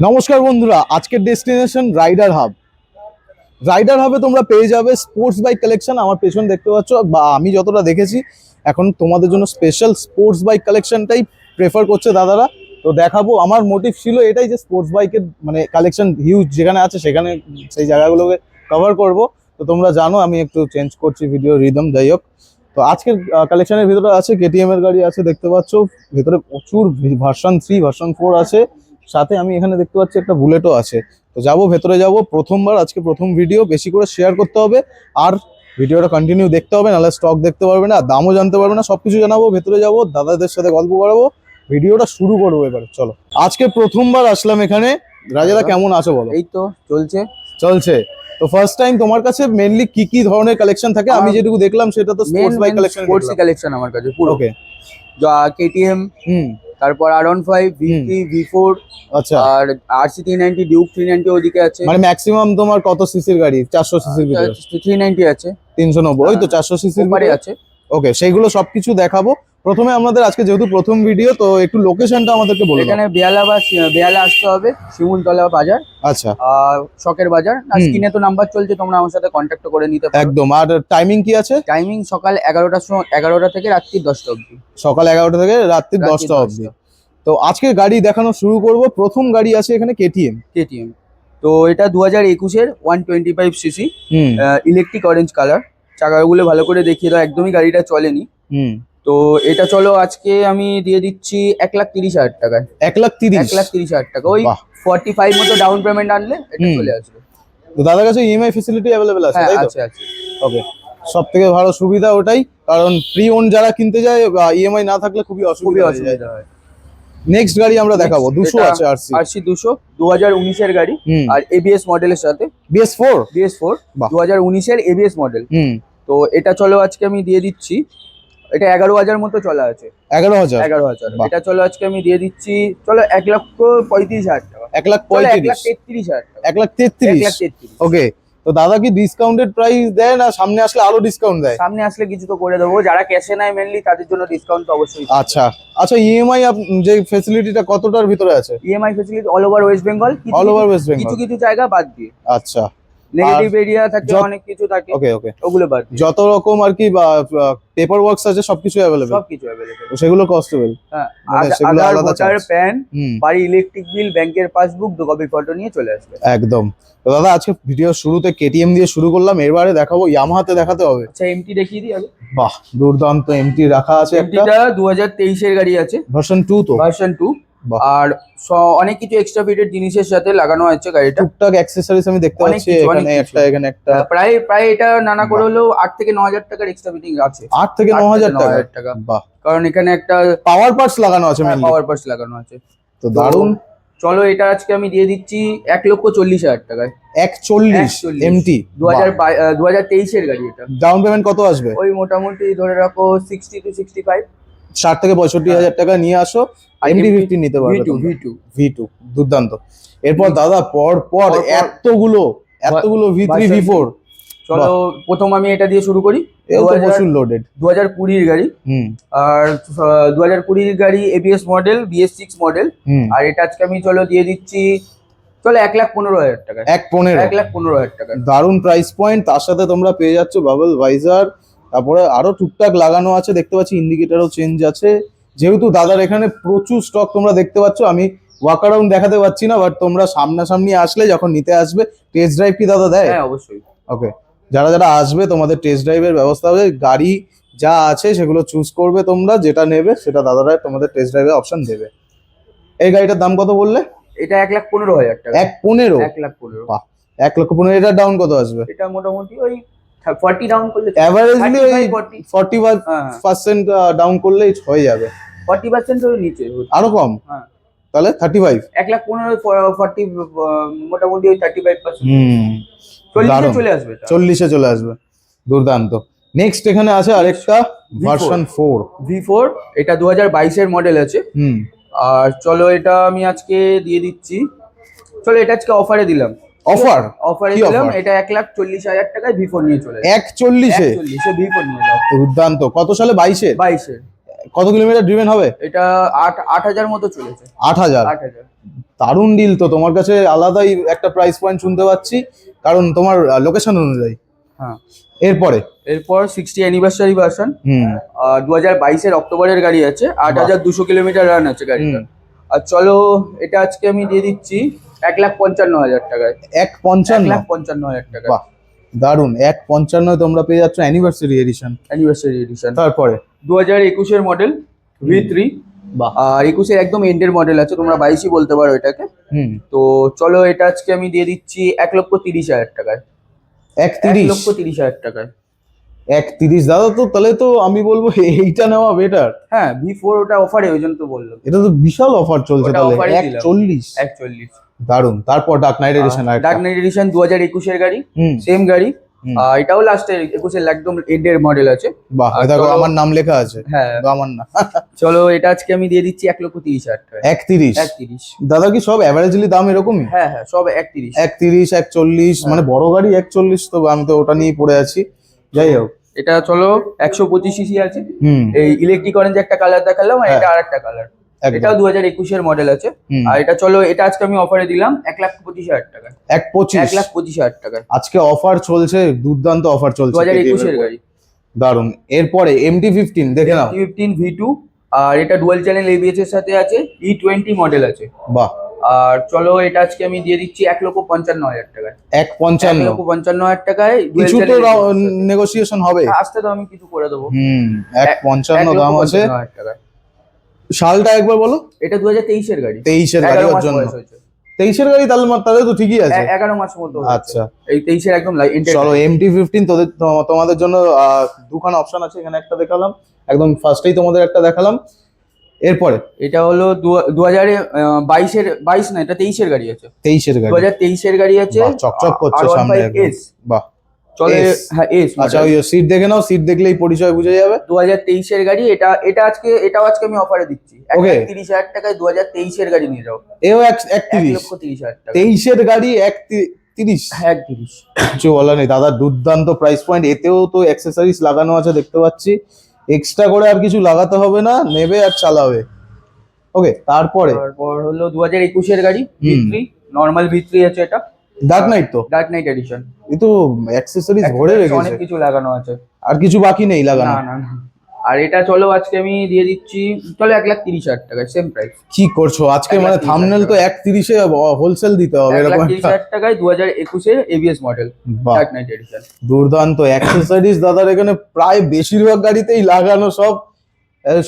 নমস্কার বন্ধুরা, আজকের ডেস্টিনেশন রাইডার হাব রাইডার হাবে তোমরা পেয়ে যাবে স্পোর্টস বাইক কালেকশন আমার পেছন দেখতে পাচ্ছ, বা আমি যতটা দেখেছি, এখন তোমাদের জন্য স্পেশাল স্পোর্টস বাইক কালেকশনটাই প্রেফার করছে দাদারা। তো দেখাবো, আমার মোটিভ ছিল এটাই যে স্পোর্টস বাইকের মানে কালেকশন হিউজ যেখানে আছে, সেখানে সেই জায়গাগুলোকে কভার করব। তো তোমরা জানো, আমি একটু চেঞ্জ করছি ভিডিও রিদম যাই হোক। তো আজকের কালেকশনের ভিতরে আছে কেটিএম এর গাড়ি আছে, দেখতে পাচ্ছ। ভিতরে প্রচুর ভার্সন থ্রি ভার্সন ফোর আছে। সাথে আমি এখানে দেখতে পাচ্ছি একটা বুলেটও আছে। তো যাব ভেতরে যাব। প্রথমবার আজকে প্রথম ভিডিও বেশি করে শেয়ার করতে হবে। আর ভিডিওটা কন্টিনিউ দেখতে হবে নাহলে স্টক দেখতে পারবে না দামও জানতে পারবে না সবকিছু জানাব ভেতরে যাব দাদাদের সাথে গল্প করাবো। ভিডিওটা শুরু করব এবার চলো। আজকে প্রথমবার আসলাম এখানে। রাজাদা কেমন আছো বলো? এই তো চলছে। চলছে। তো ফার্স্ট টাইম তোমার কাছে মেনলি কি কি ধরনের কালেকশন থাকে? আমি যেটুকু দেখলাম সেটা তো sports bike collection sports collection আমার কাছে পুরো। ওকে কেটিএম হুম। তারপর R one five V. Three V four আচ্ছা। আর R C three ninety Duke three ninety ওদিকে আছে। মানে ম্যাক্সিমাম তোমার কত সিসির গাড়ি? চারশো সিসির থ্রি নাইনটি আছে। তিনশো নব্বই ওই তো চারশো সিসির গাড়ি আছে। ওকে সেইগুলো সবকিছু দেখাবো। প্রথমে আমাদের আজকে যেহেতু প্রথম ভিডিও তো একটু লোকেশনটা আমাদেরকে বলে এখানে বেয়ালা বা বেয়ালা আসতে হবে শিমুলতলা বাজার। আচ্ছা। আর শখের বাজার। আর। স্ক্রিনে তো নাম্বার চলছে তোমরা আমার সাথে কন্ট্যাক্ট করে নিতে পারো। একদম। আর টাইমিং কি আছে? টাইমিং সকাল এগারোটার সময় এগারোটা থেকে রাত্রি দশটা অবধি। সকাল এগারোটা থেকে রাত্রি দশটা অবধি। তো আজকে গাড়ি দেখানো শুরু করব। প্রথম গাড়ি আছে এখানে কেটিএম কেটিএম তো এটা দু হাজার একুশের one twenty five CC electric orange colour চাকাগুলো ভালো করে দেখিয়ে দাও একদমই গাড়িটা চলেনি। হুম। তো এটা চলো আজকে আমি দিয়ে দিচ্ছি এক লাখ তিরিশ হাজার টাকায়। এক লাখ তিরিশ? এক লাখ তিরিশ হাজার টাকা। ওই। ফর্টি ফাইভ মতো ডাউন পেমেন্ট আনলে এটা চলে আসবে। তো দাদার কাছে ইএমআই ফেসিলিটি অ্যাভেলেবেল আছে তাই তো? আছে আছে। ওকে সব থেকে ভালো সুবিধা ওটাই কারণ প্রি ওন যারা কিনতে যায় ইএমআই না থাকলে খুবই অসুবিধা হয়ে অসুবিধা হয়। নেক্সট গাড়ি আমরা দেখাবো Next, দুশো এটা আছে আরসি আরসি দুশো দু হাজার উনিশের গাড়ি আর এবিএস মডেলের সাথে। বিএস ফোর বিএস ফোর বাহ। দু হাজার উনিশের এবিএস মডেল হুম। তো এটা চলো আজকে আমি দিয়ে দিচ্ছি। এটা এগারো হাজার মতো চলা আছে। এগারো হাজার? এগারো হাজার। এটা চলো আজকে আমি দিয়ে দিচ্ছি চলো এক লক্ষ পঁয়ত্রিশ হাজার টাকা। এক লাখ পঁয়ত্রিশ। তেত্রিশ হাজার টাকা। এক লাখ তেত্রিশ? ওকে। তো দাদা কি ডিসকাউন্টেড প্রাইস দেয় না সামনে আসলে আরও ডিসকাউন্ট দেয়? সামনে আসলে কিছু তো করে দেবো। যারা ক্যাশে নেয় মেনলি তাদের জন্য ডিসকাউন্ট তো অবশ্যই আচ্ছা। আচ্ছা ইএমআই যে ফেসিলিটিটা কতটার ভিতরে আছে? EMI facility all over West Bengal all over West Bengal কিছু কিছু জায়গা বাদ দিয়ে। আচ্ছা। নেগেটিভ এরিয়া থাকে অনেক কিছু থাকে। ওকে ওকে ওগুলো বাদ যত রকম আর কি পেপার ওয়ার্কস আছে সবকিছু অ্যাভেলেবেল সব কিছু অ্যাভেলেবেল সেগুলো কস্টেবল হ্যাঁ মানে সেগুলো আলাদা charge। প্যান বাড়ি ইলেকট্রিক বিল ব্যাংকের পাসবুক দু কপি ফটো নিয়ে চলে আসবে। একদম। তো দাদা আজকে ভিডিও শুরুতে কেটিএম দিয়ে শুরু করলাম এবারে দেখাবো ইয়ামাহাতে দেখাতে হবে। আচ্ছা এমটি দেখিয়ে দিই আগে। বাহ দুর্দান্ত এমটি রাখা আছে একটা। এমটিটা দু হাজার তেইশের গাড়ি আছে। ভার্সন টু তো। ভার্সন টু বাহ। আর অনেক কিছু এক্সট্রা ফিটেড জিনিসের সাথে লাগানো আছে গাড়িটা। টুকটাক অ্যাক্সেসরিজ আমি দেখতে পাচ্ছি এখানে একটা এখানে একটা। প্রায় প্রায় এটা নানা করে। হলেও আট থেকে ন হাজার টাকার এক্সট্রা ফিটিং আছে। আট থেকে আট ন হাজার ন টাকা? বাহ। কারণ এখানে একটা পাওয়ার পার্টস লাগানো আছে পাওয়ার পার্স লাগানো আছে। তো দারুণ চলো এটা আজকে আমি দিয়ে দিচ্ছি এক লক্ষ চল্লিশ হাজার টাকায়। এক চল্লিশ 140 এমটি দু হাজার দু হাজার তেইশের গাড়ি এটা। ডাউন পেমেন্ট কত আসবে? ওই মোটামুটি ধরে রাখো সিক্সটি টু সিক্সটি ফাইভ ষাট থেকে পঁয়ষট্টি হ্যাঁ। হাজার টাকা নিয়ে আসো আর এমডি MT নিতে পারবে ভি টু ভি টু দুর্দান্ত। এরপর দাদা পর পর এতগুলো এতগুলো ভি থ্রি ভি ফোর চলো প্রথম আমি এটা দিয়ে শুরু করি। এও তো 2000 প্রচুর লোডেড দু হাজার কুড়ির গাড়ি। হুম। আর দু হাজার কুড়ির গাড়ি ABS model BS six model আর এটা আজকে আমি চলো দিয়ে দিচ্ছি চলো এক লাখ পনেরো হাজার টাকা। এক পনেরো। এক লাখ পনেরো হাজার টাকা। দারুণ প্রাইস পয়েন্ট তার সাথে তোমরা পেয়ে যাচ্ছ বাবল ভাইজার তারপরে আরও টুকটাক লাগানো আছে দেখতে পাচ্ছি ইন্ডিকেটারও চেঞ্জ আছে। যেহেতু দাদার এখানে প্রচুর স্টক তোমরা দেখতে পাচ্ছ আমি ওয়াক অ্যারাউন্ড দেখাতে পাচ্ছি না বাট তোমরা সামনাসামনি আসলে যখন নিতে আসবে টেস্ট ড্রাইভ কি দাদা দেয়? হ্যাঁ অবশ্যই। ওকে যারা যারা আসবে তোমাদের টেস্ট ড্রাইভের ব্যবস্থা হবে গাড়ি যা আছে সেগুলো চুজ করবে তোমরা যেটা নেবে সেটা দাদারা তোমাদের টেস্ট ড্রাইভের অপশন দেবে। এই গাড়িটার দাম কত বললে? এটা এক লাখ পনেরো হাজার টাকা। এক পনেরো? এক লাখ পনেরো। এক লক্ষ পনেরো এটার ডাউন কত আসবে? এটা মোটামুটি ওই ফর্টি ডাউন করলে অ্যাভারেজলি ওই ফর্টি ফর্টি হ্যাঁ পার্সেন্ট ডাউন করলেই হয়ে যাবে। ফর্টি পার্সেন্ট নিচে আরও কম? হ্যাঁ। তাহলে থার্টি ফাইভ এক লাখ পনেরো ফর্টি মোটামুটি ওই থার্টি ফাইভ পার্সেন্ট হুম। চল্লিশে দারুণ। চলে আসবে এটা। চল্লিশে চলে আসবে। দুর্দান্ত। নেক্সট এখানে আছে আরেকটা ভার্সন ফোর ভি ফোর এটা দু হাজার বাইশের মডেল আছে। হুম। আর চলো এটা আমি আজকে দিয়ে দিচ্ছি। চলো এটা আজকে অফারে দিলাম। অফার অফারে দিলাম এটা এক লাখ চল্লিশ হাজার টাকায় ভি ফোর নিয়ে চলে এক চল্লিশে চল্লিশে ভি ফোর নিয়ে যাও। দুর্দান্ত। কত সালে বাইশে? বাইশের কত কিলোমিটার ড্রিভেন হবে? এটা আট আট হাজার মতো চলেছে। আট হাজার? আট হাজার। দারুণ ডিল তো। তোমার কাছে আলাদাই একটা প্রাইস পয়েন্ট শুনতে পাচ্ছি। কারণ তোমার লোকেশন অনুযায়ী। হ্যাঁ। এরপরে? এরপর সিক্সটি অ্যানিভার্সারি ভার্সন দু হাজার বাইশের অক্টোবরের গাড়ি আছে। আট হাজার দুশো কিলোমিটার রান আছে গাড়িটা। আর চলো এটা আজকে আমি দিয়ে দিচ্ছি। এক লাখ পঞ্চান্ন হাজার টাকায়। এক পঞ্চান্ন? লাখ পঞ্চান্ন হাজার টাকা বাহ দারুণ। এক পঞ্চান্ন তোমরা পেয়ে যাচ্ছ অ্যানিভার্সারি এডিশন অ্যানিভার্সারি এডিশন তারপরে? দু হাজার একুশের মডেল ভি থ্রি বাহ। আর একুশের একদম এন্ডের মডেল আছে তোমরা বাইশই বলতে পারো এটাকে। হুম। তো চলো এটা আজকে আমি দিয়ে দিচ্ছি এক লক্ষ তিরিশ হাজার টাকায়। এক তিরিশ? লক্ষ তিরিশ হাজার টাকায়। এক তিরিশ? দাদা তো তাহলে তো আমি বলব এইটা নেওয়া বেটার হ্যাঁ ভি ফোর ওটা অফারে ওই জন্য তো বললাম। এটা তো বিশাল অফার চলছে তাহলে। এক চল্লিশ? এক চল্লিশ। দারুণ। তারপর dark knight edition dark knight edition দু হাজার একুশের গাড়ি সেম গাড়ি। এটাও লাস্টের একুশের একদম এন্ডের মডেল আছে। বাহ দেখো আমার নাম লেখা আছে। হ্যাঁ। আমার না। চলো এটা আজকে আমি দিয়ে দিচ্ছি এক লক্ষ তিরিশ হাজার টাকা। এক তিরিশ এক তিরিশ দাদা কি সব অ্যাভারেজলি দাম এরকমই? হ্যাঁ হ্যাঁ সব এক তিরিশ এক তিরিশ এক চল্লিশ হ্যাঁ। মানে বড় গাড়ি এক চল্লিশ তো আমি তো ওটা নিয়েই পড়ে আছি। যাই হোক। এটা চলো একশো পঁচিশ সিসি আছে। এই ইলেকট্রিক অরেঞ্জ একটা কালার দেখালাম আর হ্যাঁ। এটা আর একটা কালার এটাও দু হাজার একুশের মডেল আছে। আর এটা চলো এটা আজকে আমি অফারে দিলাম এক লাখ পঁচিশ হাজার টাকা এক পঁচিশ? এক লাখ পঁচিশ হাজার টাকা আজকে অফার চলছে দুর্দান্ত অফার দু চলছে হাজার এর একুশের গাড়ি। দারুণ। এরপরে এমটি ফিফটিন দেখে নাও। ফিফটিন ভি টু আর এটা ডুয়াল চ্যানেল এবিএস এর সাথে আছে ই টোয়েন্টি মডেল আছে। বাহ। আর চলো এটা আজকে আমি দিয়ে দিচ্ছি এক লক্ষ পঞ্চান্ন হাজার টাকায়। এক পঞ্চান্ন। লক্ষ পঞ্চান্ন হাজার টাকায় কিছু তো। নেগোসিয়েশন হবে। আসতে তো আমি কিছু করে দেবো। হুম এক- পঞ্চান্ন দাম আছে। হাজার টাকায়। সালটা একবার বলো। এটা দু হাজার তেইশের গাড়ি। তেইশের গাড়ি ওর জন্য। তেইশের গাড়ি তাহলে তাহলে তো ঠিকই আছে। এগারো মাস মতো আচ্ছা। এই তেইশের একদম চলো এমটি ফিফটিন তোদের তোমাদের জন্য দুখানা অপশন আছে এখানে একটা দেখালাম। একদম ফার্স্টেই তোমাদের একটা দেখালাম। এরপরে? এটা হলো দু হাজার বাইশের বাইশ না এটা তেইশের গাড়ি আছে। তেইশের গাড়ি। দু হাজার তেইশের গাড়ি আছে। চকচক করছে সামনে। বাহ। চলে হ্যাঁ এস আচ্ছা ওই সিট দেখে নাও সিট দেখলেই পরিচয় বুঝে যাবে। দু হাজার তেইশের গাড়ি এটা এটা আজকে এটাও আজকে আমি অফারে দিচ্ছি. লাখ তিরিশ হাজার টাকায় দু হাজার তেইশের গাড়ি নিয়ে যাও। এও এক তিরিশ। লক্ষ তিরিশ হাজার টাকা। তেইশের গাড়ি এক তিরিশ? হ্যাঁ এক তিরিশ। কিছু বলার নেই দাদা দুর্দান্ত প্রাইস পয়েন্ট এতেও তো অ্যাক্সেসরিজ লাগানো আছে দেখতে পাচ্ছি। এক্সট্রা করে আর কিছু লাগাতে হবে না নেবে আর চালাবে। ওকে তারপরে? তারপর হলো দু হাজার একুশের গাড়ি ভিত্রি নর্মাল ভিত্রি আছে এটা। ডার্ক নাইট তো? ডার্ক নাইট এডিশন এ তো অ্যাক্সেসরিজ ভরে অনেক কিছু লাগানো আছে। আর কিছু বাকি নেই লাগানো। না না না। আর এটা চলো আজকে আমি দিয়ে দিচ্ছি চলো এক লাখ তিরিশ হাজার টাকায় সেম প্রাইস কি করছ? আজকে মানে থামনেল তো এক তিরিশে হোলসেল দিতে হবে এরকম তিরিশ হাজার টাকায় দু হাজার একুশের ABS model dark knight edition দুর্দান্ত। অ্যাক্সেসরিজ দাদার এখানে প্রায় বেশিরভাগ গাড়িতেই লাগানো সব।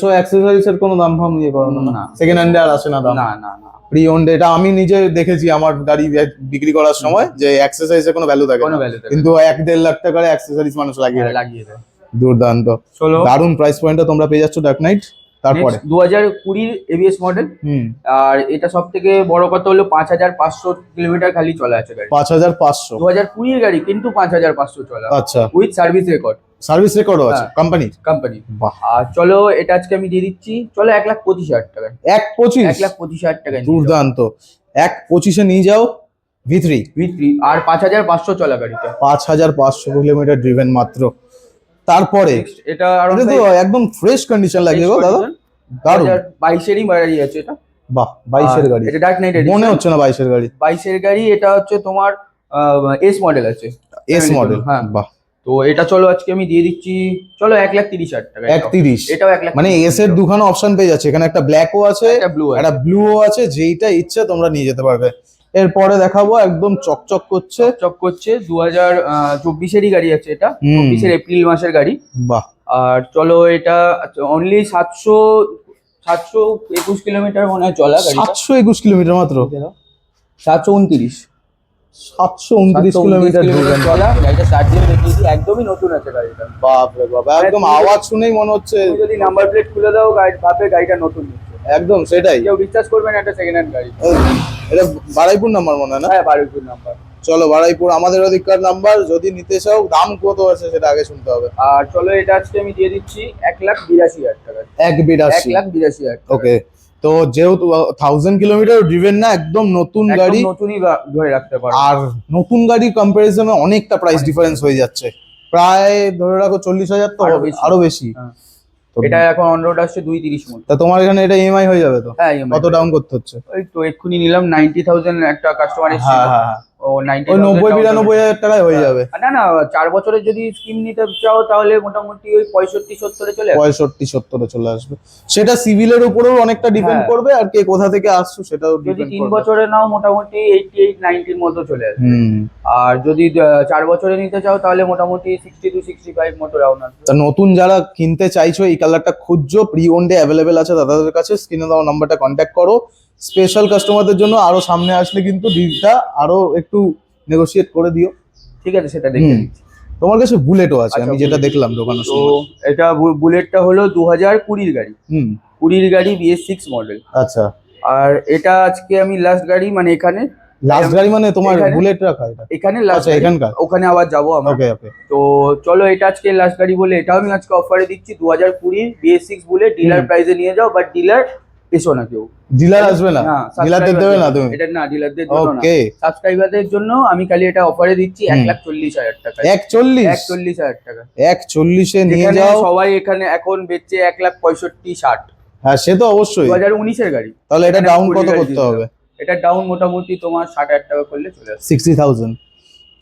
সো অ্যাক্সেসরিজ এর কোনো দাম ফাম ইয়ে করো না। সেকেন্ড হ্যান্ডে আর আসে না দাম। না না না। প্রি ওন্ড এটা আমি নিজে দেখেছি আমার গাড়ি বিক্রি করার সময় যে অ্যাক্সেসরিজের কোনো ভ্যালু থাকে কোনো। ভ্যালু কিন্তু এক দেড় লাখ টাকার অ্যাক্সেসরিজ মানুষ লাগিয়ে রাখে। লাগিয়ে দেয়। দুর্দান্ত। দারুণ দারুণ প্রাইস পয়েন্টটা তোমরা পেয়ে যাচ্ছ ডার্ক নাইট তারপরে? দু হাজার কুড়ির এবিএস মডেল হুম। আর এটা সব থেকে বড় কথা হলো পাঁচ হাজার পাঁচশো কিলোমিটার খালি চলা আছে গাড়ি। পাঁচ হাজার পাঁচশো? দু হাজার কুড়ির গাড়ি কিন্তু পাঁচ হাজার পাঁচশো চলা। আচ্ছা। উইথ সার্ভিস রেকর্ড সার্ভিস রেকর্ডও আছে হ্যাঁ। কোম্পানির কোম্পানি আর চলো এটা আজকে আমি দিয়ে দিচ্ছি। চলো এক লাখ পঁচিশ হাজার টাকায় এক পঁচিশ? এক লাখ পঁচিশ হাজার টাকায় দুর্দান্ত। এক পঁচিশে নিয়ে যাও ভি থ্রি ভিত্রি আর পাঁচ হাজার পাঁচশো চলা গাড়িটা। পাঁচ হাজার পাঁচশো কিলোমিটার ড্রিভেন মাত্র। তারপরে এটা আরও একদম ফ্রেশ কন্ডিশন লাগছে গো দাদা। দারুণ। বাইশেরই গাড়ি আছে এটা। বাহ বাইশের গাড়ি। এটা ডার্ক নাইট মনে হচ্ছে না বাইশের গাড়ি। বাইশের গাড়ি এটা হচ্ছে তোমার এস মডেল আছে। এস মডেল হ্যাঁ। বাহ। তো এটা চলো আজকে আমি দিয়ে দিচ্ছি চলো এক লাখ তিরিশ হাজার টাকা। এক তিরিশ। এটাও এক লাখ মানে এস এর দুখানা অপশন পেয়ে যাচ্ছে। এখানে একটা ব্ল্যাকও আছে একটা ব্লু একটা ব্লুও আছে যেইটা ইচ্ছে তোমরা নিয়ে যেতে পারবে। এরপরে দেখাবো একদম চকচক করছে। চক করছে দু হাজার চব্বিশেরই গাড়ি আছে এটা। চব্বিশের এপ্রিল মাসের গাড়ি। বাহ। আর চলো এটা অনলি সাতশো সাতশো একুশ কিলোমিটার মনে হয় চলা সাতশো একুশ কিলোমিটার মাত্র? সাতশো উনত্রিশ। সাতশো উনত্রিশ কিলোমিটার চলা গাড়িটা দিয়ে দেখিয়েছি একদমই নতুন আছে গাড়িটা। বাপ রে বাপ একদম আওয়াজ শুনেই মনে হচ্ছে। যদি নাম্বার প্লেট খুলে দাও গাড়ি ভাবে গাড়িটা নতুন একদম সেটাই। কেউ বিশ্বাস করবে না একটা সেকেন্ড হ্যান্ড গাড়ি। এটা বারাইপুর নাম্বার মনে হয় না? হ্যাঁ বারুইপুর নাম্বার চলো বারাইপুর আমাদের অধিকার নাম্বার যদি নিতে চাও দাম কত আছে সেটা আগে শুনতে হবে। আর চলো এটা আজকে আমি দিয়ে দিচ্ছি এক লাখ বিরাশি হাজার টাকা। এক এক লাখ বিরাশি হাজার ওকে তো যেহেতু থাউজেন্ড কিলোমিটার ড্রিভেন না একদম নতুন গাড়ি। নতুনই ধরে রাখতে পারো। আর নতুন গাড়ি কম্পারিজনে অনেকটা প্রাইস ডিফারেন্স হয়ে যাচ্ছে। প্রায় ধরে রাখো চল্লিশ হাজার তো হবে, আরও বেশি। হ্যাঁ। এটা এখন অন রোড আসছে দুই তিরিশ মতো তা তোমার এখানে এটা ইএমআই হয়ে যাবে তো? হ্যাঁ EMI কত ডাউন করতে হচ্ছে? ওই তো এক্ষুনি নিলাম নাইনটি থাউজেন্ড একটা কাস্টমার হ্যাঁ হ্যাঁ হ্যাঁ। ও নাইনটি নব্বই বিরানব্বই হাজার টাকায় হয়ে যাবে। না না চার বছরের যদি স্কিম নিতে চাও তাহলে মোটামুটি ওই পঁয়ষট্টি সত্তরে চলে পঁয়ষট্টি সত্তরে চলে আসবে। সেটা সিভিলের উপরেও অনেকটা ডিপেন্ড হ্যাঁ। করবে আর কে কোথা থেকে আসছো সেটাও যদি তিন বছরে নাও মোটামুটি এইট নাইনটির মতো চলে আসবে। আর যদি চার বছরে নিতে চাও তাহলে মোটামুটি সিক্সটি টু সিক্সটি ফাইভ মতো রাউন্ড আসবে। তা নতুন যারা কিনতে চাইছো এই কালারটা খুঁজছো প্রি ওনডে অ্যাভেলেবেল আছে দাদাদের কাছে স্ক্রিনে দেওয়া নাম্বারটা কন্ট্যাক্ট করো। স্পেশাল কাস্টমারদের জন্য আরও সামনে আসলে কিন্তু ডিলটা আরও একটু নেগোশিয়েট করে দিও। ঠিক আছে সেটা দেখে। তোমার কাছে বুলেটও আছে আচ্ছা, আমি যেটা দেখলাম দোকানে তো এটা বুলেটটা হলো দু হাজার কুড়ির গাড়ি। হুম। কুড়ির গাড়ি বিএস সিক্স মডেল আচ্ছা। আর এটা আজকে আমি লাস্ট গাড়ি মানে এখানে লাস্ট গাড়ি মানে তোমার বুলেট রাখা এটা? এখানে লাস্ট আচ্ছা এখানকার? ওখানে আবার যাব আমরা। ওকে ওকে তো চলো এটা আজকে লাস্ট গাড়ি বলে এটাও আমি আজকে অফারে দিচ্ছি। দু হাজার কুড়ির বিএস সিক্স বলে ডিলার প্রাইসে নিয়ে যাও বাট ডিলার এসো না কেউ? ডিলার আসবে না? ডিলারদের দেবে না তুমি? এটা না ডিলারদের জন্য না। সাবস্ক্রাইবারদের জন্য আমি খালি এটা অফারে দিচ্ছি এক। লাখ চল্লিশ হাজার টাকা। এক চল্লিশ? এক চল্লিশ হাজার টাকা। এক চল্লিশে নিয়ে যাও। সবাই এখানে এখন বেচছে এক লাখ পঁয়ষট্টি ষাট। হ্যাঁ সে তো অবশ্যই। দু হাজার উনিশের গাড়ি। তাহলে এটা ডাউন কত করতে হবে? এটা ডাউন মোটামুটি তোমার ষাট হাজার টাকা করলে চলে আসবে সিক্সটি থাউজেন্ড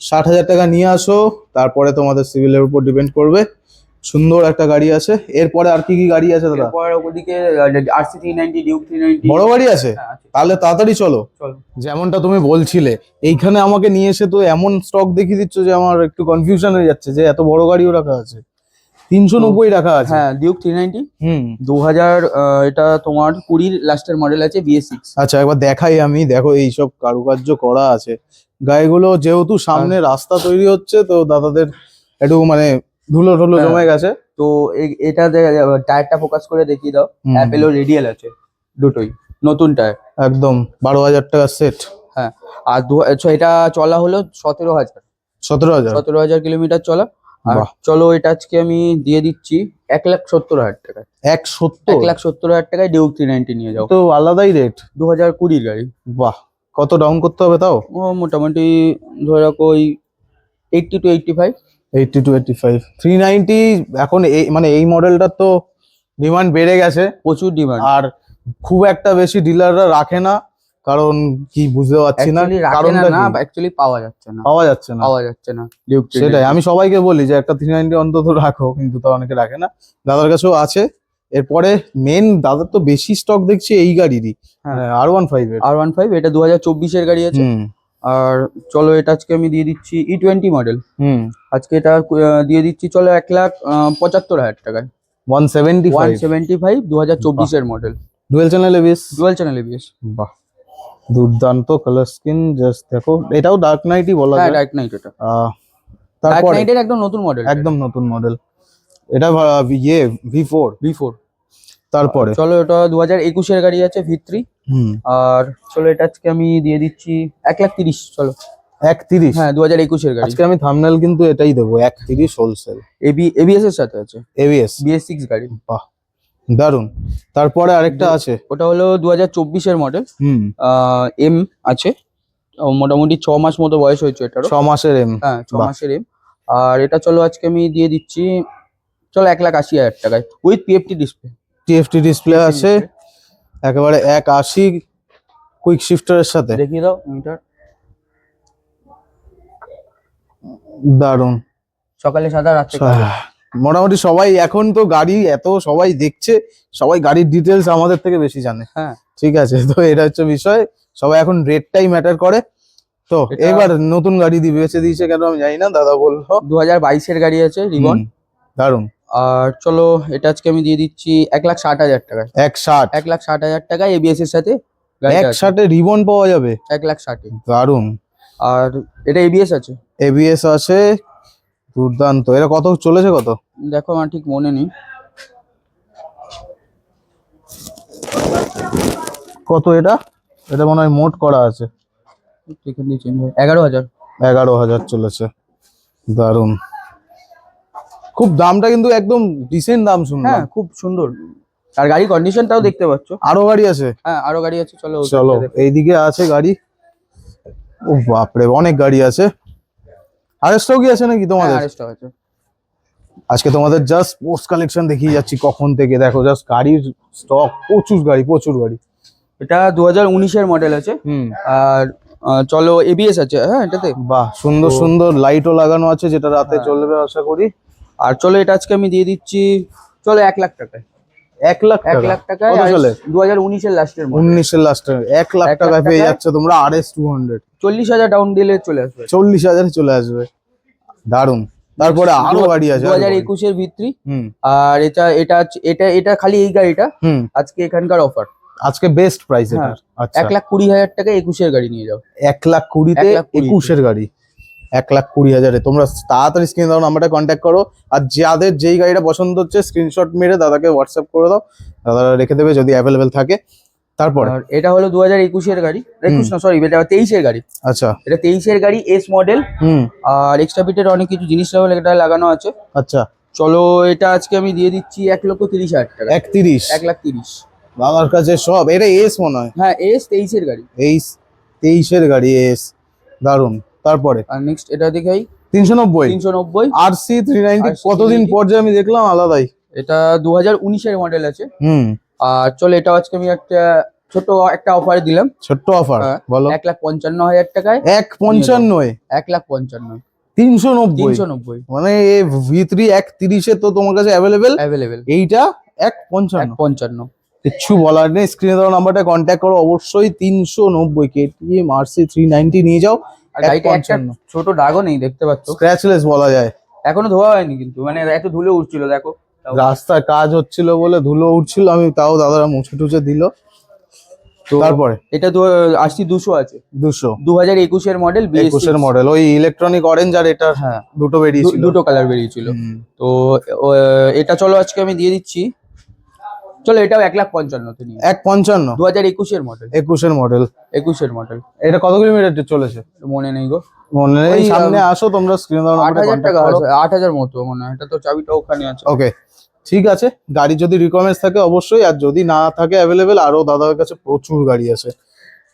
ষাট হাজার টাকা নিয়ে আসো তারপরে তোমাদের সিভিলের উপর ডিপেন্ড করবে। সুন্দর একটা গাড়ি আছে। এরপরে আর কি কি গাড়ি আছে দাদা? এরপর ওদিকে RC three ninety Duke three ninety বড় গাড়ি আছে? তাহলে তাড়াতাড়ি চলো। চলো। যেমনটা তুমি বলছিলে এইখানে আমাকে নিয়ে এসে তো এমন স্টক দেখিয়ে দিচ্ছ যে আমার একটু কনফিউশন হয়ে যাচ্ছে যে এত বড় গাড়িও রাখা আছে। তিনশো নব্বই রাখা আছে। হ্যাঁ ডিউক থ্রি নাইনটি হুম। দু হাজার এটা তোমার কুড়ির লাস্টের মডেল আছে বিএস সিক্স আচ্ছা একবার দেখাই আমি। দেখো এইসব কারুকার্য করা আছে। গাড়িগুলো যেহেতু সামনে রাস্তা তৈরি হচ্ছে তো দাদাদের একটু মানে ধুলো ধুলো হ্যাঁ। জমে গেছে। তো এটা টায়ারটা ফোকাস করে দেখিয়ে দাও। অ্যাপেলো রেডিয়াল আছে দুটোই নতুন টায়ার। একদম বারো হাজার টাকা সেট হ্যাঁ আর দু এটা চলা হলো সতেরো হাজার। সতেরো হাজার? সতেরো হাজার কিলোমিটার চলা। আর। চলো এটা আজকে আমি দিয়ে দিচ্ছি এক লাখ সত্তর হাজার টাকায়। এক সত্তর? এক লাখ সত্তর হাজার টাকায় ডিউক থ্রি নাইনটি নিয়ে যাও। তো আলাদাই রেট দু হাজার কুড়ির গাড়ি। বাহ কত ডাউন করতে হবে তাও? ও মোটামুটি ধরে রাখো ওই eighty two eighty five eighty two eighty five three ninety এখন এই মানে এই মডেলটার তো ডিমান্ড বেড়ে গেছে। প্রচুর ডিমান্ড আর খুব একটা বেশি ডিলাররা রাখে না কারণ কি বুঝতে পারছি না। রাখে না? অ্যাকচুয়ালি পাওয়া যাচ্ছে না। পাওয়া যাচ্ছে না। পাওয়া যাচ্ছে না। সেটাই আমি সবাইকে বলি যে একটা থ্রি নাইনটি অন্তত রাখো কিন্তু তা অনেকে রাখে না। দাদার কাছেও আছে। এরপরে মেন দাদার তো বেশি স্টক দেখছি এই গাড়িরই। আর ওয়ান ফাইভ এর আর ওয়ান ফাইভ এটা দু হাজার চব্বিশের গাড়ি আছে। আর চলো এটা আজকে আমি দিয়ে দিচ্ছি ই টোয়েন্টি মডেল হুম। আজকে এটা দিয়ে দিচ্ছি চলো এক লাখ পঁচাত্তর হাজার টাকায়। One seventy one seventy five দু হাজার চব্বিশের model dual channel ABS dual channel ABS বাহ। দুর্দান্ত কালার স্কিন জাস্ট দেখো। এটাও ডার্ক নাইটই বলা হ্যাঁ যায়। ডার্ক নাইট এটা। ডার্ক নাইটের একদম নতুন মডেল একদম নতুন মডেল এটা ইয়ে ভি ফোর ভি ফোর তারপরে? চলো এটা দু হাজার একুশের গাড়ি আছে ভি থ্রি হুম। আর চলো এটা আজকে আমি দিয়ে দিচ্ছি এক লাখ তিরিশ চলো। এক তিরিশ? হ্যাঁ দু হাজার একুশের গাড়ি। আজকে আমি থামনেল কিন্তু এটাই দেবো এক তিরিশ হোলসেল এবি এবিএস এর সাথে আছে। এবিএস বিএস সিক্স গাড়ি। বাহ দারুণ তারপরে আরেকটা আছে? ওটা হলো দু হাজার চব্বিশের মডেল হুম। এম আছে। মোটামুটি ছ মাস মতো বয়স হয়েছে এটারও। ছ মাসের এম হ্যাঁ ছ মাসের এম আর এটা চলো আজকে আমি দিয়ে দিচ্ছি চলো এক লাখ আশি হাজার টাকায়। With PFT display TFT display আছে। একেবারে এক আশি কুইক শিফটারের সাথে। দেখিয়ে দাও মিটার। দারুণ সকালে সাদা রাত্রে। মোটামুটি সবাই এখন তো গাড়ি এত সবাই দেখছে সবাই গাড়ির ডিটেলস আমাদের থেকে বেশি জানে। হ্যাঁ। ঠিক আছে তো এটা হচ্ছে বিষয়। সবাই এখন রেটটাই ম্যাটার করে। তো এবার নতুন গাড়ি দিয়ে বেছে দিয়েছে কেন আমি জানি না দাদা বলল। দু হাজার বাইশের গাড়ি আছে রিবন দারুণ আর চলো এটা আজকে আমি দিয়ে দিচ্ছি এক লাখ ষাট হাজার টাকা। এক ষাট। এক লাখ ষাট হাজার টাকায় এবিএস এর সাথে এক। ষাটে রিবন পাওয়া যাবে? এক লাখ ষাটে। দারুণ আর এটা এবিএস আছে? এবিএস আছে। দুর্দান্ত। এটা কত? চলেছে কত? দেখো আমার ঠিক মনে নেই। কত এটা? এটা মনে হয় মোট করা আছে। এগারো হাজার। এগারো হাজার চলেছে। দারুণ খুব দামটা কিন্তু একদম ডিসেন্ট দাম হ্যাঁ খুব সুন্দর। আর গাড়ির কন্ডিশনটাও দেখতে পাচ্ছ। আরও গাড়ি আছে। হ্যাঁ আরও গাড়ি আছে চলো চলো এইদিকে আছে গাড়ি। ও বাপরে অনেক গাড়ি আছে। আরেকটাও কি আছে নাকি হ্যাঁ তোমাদের আরেকটা আছে। আজকে তোমাদের জাস্ট স্পোর্টস কালেকশন দেখিয়ে যাচ্ছি কখন থেকে। দেখো জাস্ট গাড়ির স্টক প্রচুর গাড়ি প্রচুর গাড়ি। এটা দু হাজার উনিশের মডেল আছে। হুম। আর চলো এবিএস আছে। হ্যাঁ এটাতে। বাহ সুন্দর সুন্দর লাইটও লাগানো আছে যেটা রাতে হ্যাঁ। চলবে আশা করি। আর চলো এটা আজকে আমি দিয়ে দিচ্ছি চলো এক লাখ টাকায়। এক লাখ এক টাকা? লাখ টাকায় চলে? দু হাজার উনিশের লাস্টের উনিশের এক লাখ টাকায় পেয়ে যাচ্ছে তোমরা আর এস টু হান্ড্রেড চল্লিশ হাজার ডাউন দিলে চলে আসবে। চল্লিশ হাজারে চলে আসবে। দারুণ তারপরে আরও গাড়ি আছে দু হাজার একুশের ভিত্রি হুম। আর এটা এটা এটা এটা খালি এই গাড়িটা। আজকে এখানকার অফার আজকে বেস্ট প্রাইস এটা হ্যাঁ, আচ্ছা। এক লাখ কুড়ি হাজার টাকা একুশের গাড়ি নিয়ে যাও। এক লাখ কুড়িতে। একুশের গাড়ি। এক লাখ কুড়ি হাজারে। তোমরা তাড়াতাড়ি স্ক্রিন দাও নাম্বারটা কন্ট্যাক্ট করো। আর যাদের যেই গাড়িটা পছন্দ হচ্ছে স্ক্রিনশট মেরে দাদাকে হোয়াটসঅ্যাপ করে দাও। দাদা রেখে দেবে যদি অ্যাভেলেবেল থাকে। তারপর? এটা হলো দু হাজার একুশের গাড়ি। একুশ না সরি এটা তেইশের গাড়ি। আচ্ছা। এটা তেইশের গাড়ি এস মডেল হুম। আর এক্সট্রা পিটের অনেক কিছু জিনিস এটা লাগানো আছে। আচ্ছা। চলো এটা আজকে আমি দিয়ে দিচ্ছি এক লক্ষ তিরিশ হাজার টাকা। এক তিরিশ? এক লাখ তিরিশ। বাবার কাছে সব। এটা এস মনে হয়। হ্যাঁ এস তেইশের গাড়ি। এই তেইশের গাড়ি এস দারুণ তারপরে? আর নেক্সট এটা দেখাই। তিনশো নব্বই। তিনশো নব্বই। আর সি থ্রি নাইনটি কতদিন 390 পর যে আমি দেখলাম আলাদাই। এটা দু হাজার উনিশের মডেল আছে। হুম। আর চলো এটা আজকে আমি একটা ছোট একটা অফার দিলাম। ছোট্ট অফার হ্যাঁ, বলো। এক লাখ পঞ্চান্ন হাজার টাকায়। এক পঞ্চান্নয় এক লাখ পঞ্চান্ন। তিনশো নব্বই। তিনশো নব্বই। মানে ভি থ্রি এক তিরিশে তো তোমার কাছে অ্যাভেলেবেল অ্যাভেলেবেল এইটা এক পঞ্চান্ন। পঞ্চান্ন। কিচ্ছু বলার নেই। স্ক্রিনে দেওয়া নাম্বারটা কন্ট্যাক্ট করো। অবশ্যই তিনশো নব্বই কেটিএম আরসি থ্রি নাইনটি নিয়ে যাও। আর গাড়িটা একটা ছোট দাগও নেই দেখতে পাচ্ছ? স্ক্র্যাচলেস বলা যায়। এখনও ধোয়া হয়নি কিন্তু মানে এত ধুলো উঠছিল দেখো। তাও। রাস্তায় কাজ হচ্ছিল বলে ধুলো উঠছিল আমি তাও দাদারা মুছে টুছে দিল। তো তারপরে? এটা তো আশি দুশো আছে। দুশো। দু হাজার একুশের মডেল একুশের মডেল ওই ইলেকট্রনিক অরেঞ্জ আর এটা হ্যাঁ। দুটো বেরিয়েছিল। দুটো কালার বেরিয়েছিল। তো এটা চলো আজকে আমি দিয়ে দিচ্ছি। চলো এটাও এক লাখ পঞ্চান্ন এক পঞ্চান্ন। দু হাজার একুশের মডেল একুশের মডেল একুশের মডেল এটা কত কিলোমিটার চলেছে? মনে নেই গো। মনে নেই সামনে আসো তোমরা স্ক্রিনে আট হাজার টাকা আট হাজার মতো মনে হয় এটা তো চাবিটা ওখানে আছে। ওকে ঠিক আছে। গাড়ি যদি রিকোয়ারমেন্টস থাকে অবশ্যই আর যদি না থাকে অ্যাভেলেবেল আরও দাদার কাছে প্রচুর গাড়ি আছে।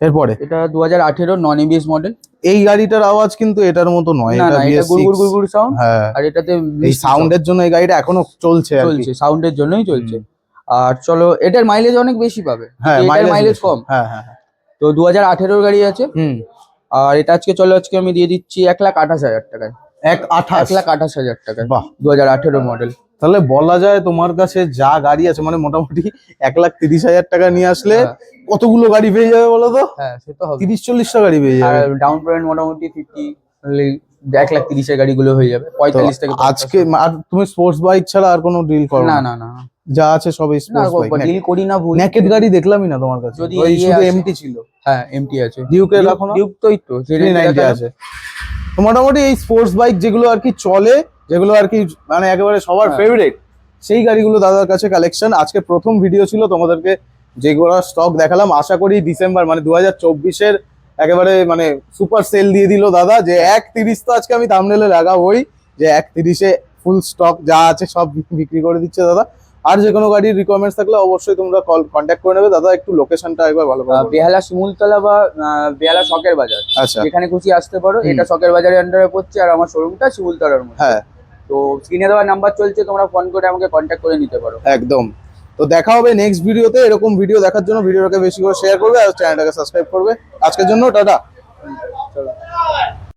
এরপরে? এটা দু হাজার আঠেরো নন এবিএস মডেল এই গাড়িটার আওয়াজ কিন্তু এটার মতো নয় না এটা না এটা BS6 গুড়গুড় গুড়গুড় সাউন্ড হ্যাঁ। আর এটাতে এই সাউন্ডের জন্য এই গাড়িটা এখনও চলছে চলছে সাউন্ডের জন্যই চলছে। আর চলো এটার মাইলেজ অনেক বেশি পাবে। হ্যাঁ মাইলেজ কম। হ্যাঁ হ্যাঁ হ্যাঁ। তো দু হাজার আঠেরোর গাড়ি আছে। হুম। আর এটা আজকে চলো আজকে আমি দিয়ে দিচ্ছি এক লাখ আঠাশ হাজার টাকায়। এক আঠাশ? লাখ আঠাশ হাজার টাকায়। বাহ। দু হাজার আঠেরো মডেল তাহলে বলা যায় তোমার কাছে যা গাড়ি আছে মানে মোটামুটি এক লাখ তিরিশ হাজার টাকা নিয়ে আসলে হ্যাঁ। কতগুলো গাড়ি পেয়ে যাবে বলো তো? হ্যাঁ সে তো তিরিশ চল্লিশটা গাড়ি পেয়ে যাবে। ডাউন পেমেন্ট মোটামুটি ফিফটি এক লাখ তিরিশের গাড়িগুলো হয়ে যাবে পঁয়তাল্লিশ থেকে আজকে আর তুমি স্পোর্টস বাইক ছাড়া আর কোনো ডিল করো না না? না যা আছে সবই স্পোর্টস বাইক ডিল করি না ভুল। নেকেট গাড়ি দেখলামই না তোমার কাছে। যদি শুধু এমটি ছিল। হ্যাঁ এমটি আছে। ডিউকের রাখো না ডিউক তো এই তো নাইনটি আছে। মোটামুটি এই স্পোর্টস বাইক যেগুলো আর কি চলে যেগুলো আর কি মানে একেবারে সবার হ্যাঁ। ফেভারিট সেই গাড়িগুলো দাদার কাছে কালেকশন আজকে প্রথম ভিডিও ছিল তোমাদেরকে যেগুলো স্টক দেখালাম। আশা করি ডিসেম্বর মানে দু হাজার চব্বিশের একেবারে মানে সুপার সেল দিয়ে দিল দাদা যে এক তিরিশ তো আজকে আমি থামনেলে লাগাবোই যে এক তিরিশে ফুল স্টক যা আছে সব বিক্রি করে দিচ্ছে দাদা। আর যে কোনো গাড়ির রিকোয়ারমেন্টস থাকলে অবশ্যই তোমরা কল কন্ট্যাক্ট করে নেবে। দাদা একটু লোকেশনটা একবার ভালো করে বেহালা শিমুলতলা বা বেহালা শখের বাজার। আচ্ছা। এখানে খুশি আসতে পারো। এটা শখের বাজারের আন্ডারে পড়ছে আর আমার শোরুমটা শিমুলতলার মধ্যে। হ্যাঁ। তো স্ক্রিনে দেওয়া নাম্বার চলছে তোমরা ফোন করে আমাকে কন্ট্যাক্ট করে নিতে পারো। একদম। তো দেখা হবে নেক্সট ভিডিওতে এরকম ভিডিও দেখার জন্য ভিডিওটাকে বেশি করে শেয়ার করবে আর চ্যানেলটাকে সাবস্ক্রাইব করবে। আজকের জন্য টাটা।